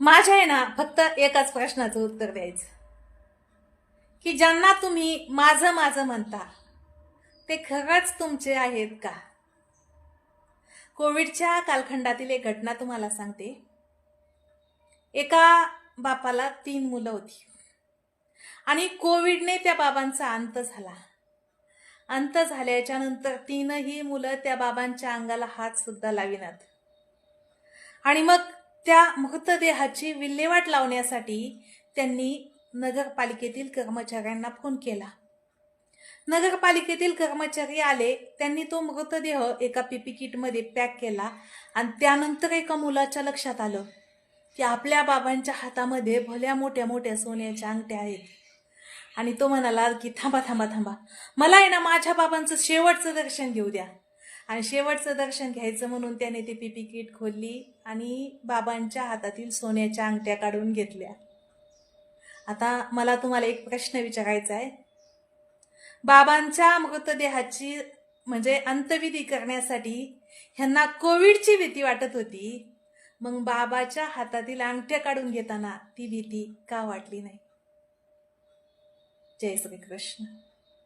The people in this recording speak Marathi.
माझ्या आहे ना फक्त एकाच प्रश्नाचं उत्तर द्यायचं. की ज्यांना तुम्ही माझं माझं म्हणता ते खरंच तुमचे आहेत का? कोविडच्या कालखंडातील एक घटना तुम्हाला सांगते. एका बापाला तीन मुलं होती. आणि कोविडने त्या बाबांचा अंत झाला. अंत झाल्याच्यानंतर तीनही मुलं त्या बाबांच्या अंगाला हात सुद्धा लाविनात. आणि मग त्या मृतदेहाची विल्हेवाट लावण्यासाठी त्यांनी नगरपालिकेतील कर्मचाऱ्यांना फोन केला. नगरपालिकेतील कर्मचारी आले त्यांनी तो मृतदेह एका पीपी किटमध्ये पॅक केला आणि त्यानंतर एका मुलाच्या लक्षात आलं की आपल्या बाबांच्या हातामध्ये भल्या मोठ्या मोठ्या सोन्याच्या अंगठ्या आहेत. आणि तो म्हणाला की थांबा थांबा थांबा. मला आहे ना माझ्या बाबांचं शेवटचं दर्शन घेऊ द्या. आणि शेवटचं दर्शन घ्यायचं म्हणून त्याने ती पीपी किट खोलली आणि बाबांच्या हातातील सोन्याच्या अंगठ्या काढून घेतल्या. आता मला तुम्हाला एक प्रश्न विचारायचा आहे. बाबांच्या मृतदेहाची म्हणजे अंतविधी करण्यासाठी ह्यांना कोविडची भीती वाटत होती. मग बाबाच्या हातातील अंगठ्या काढून घेताना ती भीती का वाटली नाही? जय श्री कृष्ण